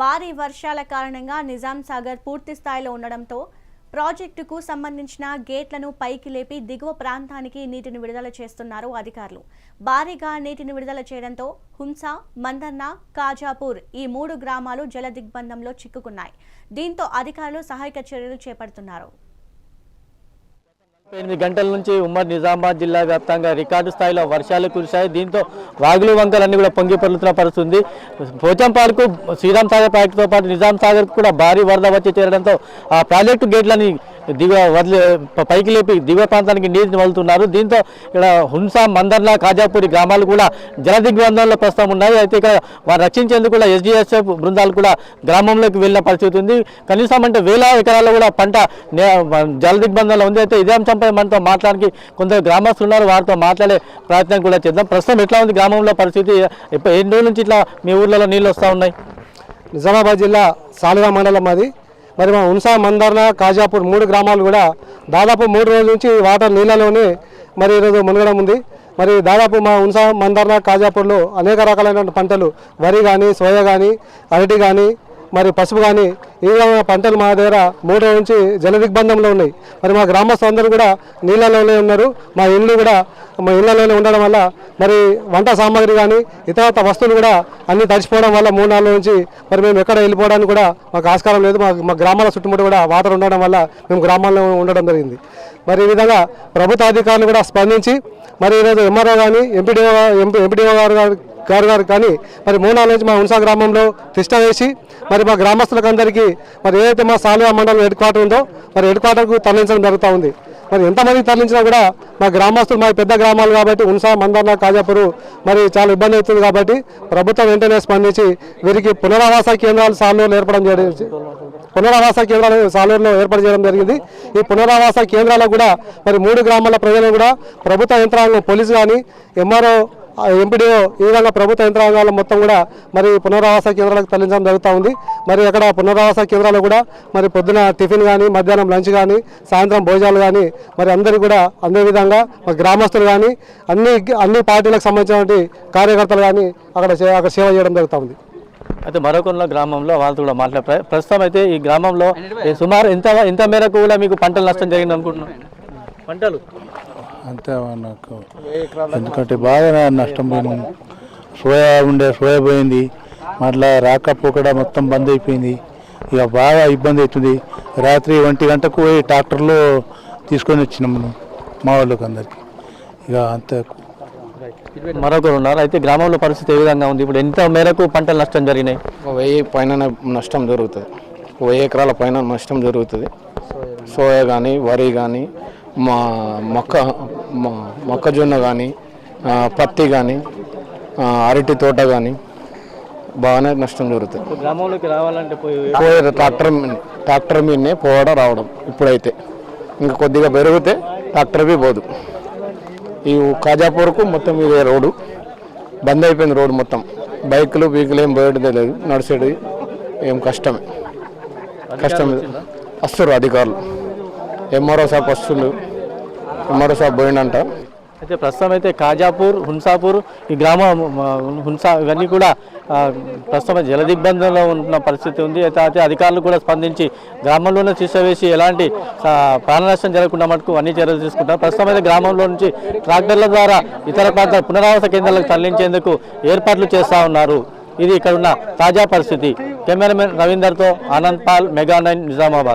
భారీ వర్షాల కారణంగా నిజాం సాగర్ పూర్తి స్థాయిలో ఉండడంతో ప్రాజెక్టుకు సంబంధించిన గేట్లను పైకి లేపి దిగువ ప్రాంతానికి నీటిని విడుదల చేస్తున్నారు అధికారులు. భారీగా నీటిని విడుదల చేయడంతో హుంసా మందన్న కాజాపూర్ ఈ మూడు గ్రామాలు జల దిగ్బంధంలో చిక్కుకున్నాయి. దీంతో అధికారులు సహాయక చర్యలు చేపడుతున్నారు. ఎనిమిది గంటల నుంచి ఉమ్మడి నిజామాబాద్ జిల్లా వ్యాప్తంగా రికార్డు స్థాయిలో వర్షాలు కురిశాయి. దీంతో వాగులు వంకలన్నీ కూడా పొంగి పొర్లుతున్న పరిస్థితి ఉంది శ్రీరామ్ సాగర్ ప్రాజెక్టుతో పాటు నిజాం సాగర్కు కూడా భారీ వరద వచ్చి చేరడంతో ఆ ప్రాజెక్టు గేట్లని దిగువ వదిలి పైకి లేపి దిగువ ప్రాంతానికి నీటిని వదులుతున్నారు. దీంతో ఇక్కడ హున్సా మందర్ల కాజాపూరి గ్రామాలు కూడా జల దిగ్బంధంలో ప్రస్తుతం ఉన్నాయి. అయితే ఇక్కడ వారు రక్షించేందుకు కూడా ఎస్డిఎస్ఎఫ్ బృందాలు కూడా గ్రామంలోకి వెళ్ళిన పరిస్థితి ఉంది. కనీసం అంటే వేల ఎకరాల్లో కూడా పంట నే- జల దిగ్బంధంలో ఉంది. అయితే ఇదే అంశంపై మనతో మాట్లాడానికి కొందరు గ్రామస్తులు ఉన్నారు. వారితో మాట్లాడే ప్రయత్నం కూడా చేద్దాం. ప్రస్తుతం ఎట్లా ఉంది గ్రామంలో పరిస్థితి? ఎన్ని రోజుల నుంచి ఇట్లా మీ ఊర్లలో నీళ్ళు వస్తూ ఉన్నాయి? నిజామాబాద్ జిల్లా సాలుగా మండలం అది. మరి మా ఉన్సా మందర్న కాజాపూర్ మూడు గ్రామాలు కూడా దాదాపు మూడు రోజుల నుంచి వాటర్ నీళ్ళలోనే మరి ఈరోజు మునగడం ఉంది. మరి దాదాపు మా ఉన్సా మందర్న కాజాపూర్లో అనేక రకాలైన పంటలు వరి కానీ సోయా కానీ అరటి కానీ మరి పసుపు కానీ ఈ విధమైన పంటలు మా దగ్గర మూడు నుంచి జల దిగ్బంధంలో ఉన్నాయి. మరి మా గ్రామస్తులందరూ కూడా నీళ్ళలోనే ఉన్నారు. మా ఇల్లు కూడా మా ఇళ్ళలోనే ఉండడం వల్ల మరి వంట సామాగ్రి కానీ ఇతర వస్తువులు కూడా అన్నీ తడిచిపోవడం వల్ల మూడు నాలుగు నుంచి మరి మేము ఎక్కడ వెళ్ళిపోవడానికి కూడా మాకు ఆస్కారం లేదు. మా మా గ్రామాల చుట్టుముట్టు కూడా వాటర్ ఉండడం వల్ల మేము గ్రామాల్లో ఉండడం జరిగింది. మరి ఈ విధంగా ప్రభుత్వ అధికారులు కూడా స్పందించి మరి ఈరోజు ఎంఆర్ఓ కానీ ఎంపీడీఓ ఎంపీ ఎంపీడీఓ గారు గారు గారు కానీ మరి మూడు నాలుగు నుంచి మా ఉన్సా గ్రామంలో తిష్ట వేసి మరి మా గ్రామస్తులకు అందరికీ మరి ఏదైతే మా సాలువా మండలం హెడ్ క్వార్టర్ ఉందో మరి హెడ్ క్వార్టర్కు తరలించడం జరుగుతూ ఉంది. మరి ఎంతమంది తరలించినా కూడా మా గ్రామస్తులు మా పెద్ద గ్రామాలు కాబట్టి ఉన్సా మందర్న కాజాపురు మరి చాలా ఇబ్బంది అవుతుంది కాబట్టి ప్రభుత్వం వెంటనే స్పందించి వీరికి పునరావాస కేంద్రాలు సాలూరులో ఏర్పడడం జరిగింది పునరావాస కేంద్రాలు సాలూరులో ఏర్పాటు చేయడం జరిగింది. ఈ పునరావాస కేంద్రాలకు కూడా మరి మూడు గ్రామాల ప్రజలు కూడా ప్రభుత్వ యంత్రాంగం పోలీసు కానీ ఎంఆర్ఓ ఎంపీడీఓ ఈ విధంగా ప్రభుత్వ యంత్రాంగాలు మొత్తం కూడా మరి పునరావాస కేంద్రాలకు తరలించడం జరుగుతూ ఉంది. మరి అక్కడ పునరావాస కేంద్రాలు కూడా మరి పొద్దున టిఫిన్ కానీ మధ్యాహ్నం లంచ్ కానీ సాయంత్రం భోజనాలు కానీ మరి అందరికీ కూడా అందే విధంగా మరి గ్రామస్తులు కానీ అన్ని అన్ని పార్టీలకు సంబంధించినటువంటి కార్యకర్తలు కానీ అక్కడ అక్కడ సేవ చేయడం జరుగుతూ ఉంది. అయితే మరొకొన్న గ్రామంలో వాళ్ళతో కూడా మాట్లాడే ప్ర- ప్రస్తుతం అయితే ఈ గ్రామంలో సుమారు ఎంత ఎంత మేరకు కూడా మీకు పంటలు నష్టం జరిగింది అనుకుంటున్నాను పంటలు? అంతే నాకు ఎందుకంటే బాగా నష్టం పోయినాము సోయా ఉండే సోయా పోయింది. మళ్ళా రాకపోకడ మొత్తం బంద్ అయిపోయింది. ఇక బాగా ఇబ్బంది అవుతుంది. రాత్రి ఒంటి గంటకు పోయి ట్రాక్టర్లో తీసుకొని వచ్చినాము మనం మా వాళ్ళకి అందరికి. ఇక అంతే. మరొకరు ఉన్నారు. అయితే గ్రామంలో పరిస్థితి ఏ విధంగా ఉంది? ఇప్పుడు ఎంత మేరకు పంటలు నష్టం జరిగినాయి? వెయ్యి పైన నష్టం జరుగుతుంది. ఒక వెయ్యి ఎకరాల పైన నష్టం జరుగుతుంది. సోయా కానీ వరి కానీ మా మొక్క మొక్కజొన్న కానీ పత్తి కానీ అరటి తోట కానీ బాగానే నష్టం జరుగుతుంది. గ్రామంలోకి రావాలంటే పోయి ట్రాక్టర్ ట్రాక్టర్ మీదనే పోవడం రావడం ఇప్పుడైతే. ఇంకా కొద్దిగా పెరిగితే ట్రాక్టర్ బి పోదు. ఈ కాజాపూర్కు మొత్తం ఇదే రోడ్డు. బంద్ అయిపోయింది రోడ్డు మొత్తం. బైకులు బీకులు ఏం పోయేది లేదు నడిచేది ఏం కష్టమే. కష్టం వస్తారు అధికారులు. ఎంఆర్ఓ సాబ్ వస్తుండు. ఎంఆర్ఓ సాబ్ పోయిండంట. అయితే ప్రస్తుతం అయితే కాజాపూర్ హున్సాపూర్ ఈ గ్రామం హున్సా ఇవన్నీ కూడా ప్రస్తుతం జలదిబ్బందంలో ఉన్న పరిస్థితి ఉంది. అయితే అయితే అధికారులు కూడా స్పందించి గ్రామంలోనే తీసివేసి ఎలాంటి ఆ, ప్రాణ నష్టం జరగకుండా మటుకు అన్ని చర్యలు తీసుకుంటారు. ప్రస్తుతం అయితే గ్రామంలో నుంచి ట్రాక్టర్ల ద్వారా ఇతర ప్రాంతాల పునరావాస కేంద్రాలకు తరలించేందుకు ఏర్పాట్లు చేస్తా ఉన్నారు. ఇది ఇక్కడ ఉన్న తాజా పరిస్థితి. కెమెరామెన్ రవీందర్తో ఆనంద్ పాల్ మెగా నైన్ నిజామాబాద్.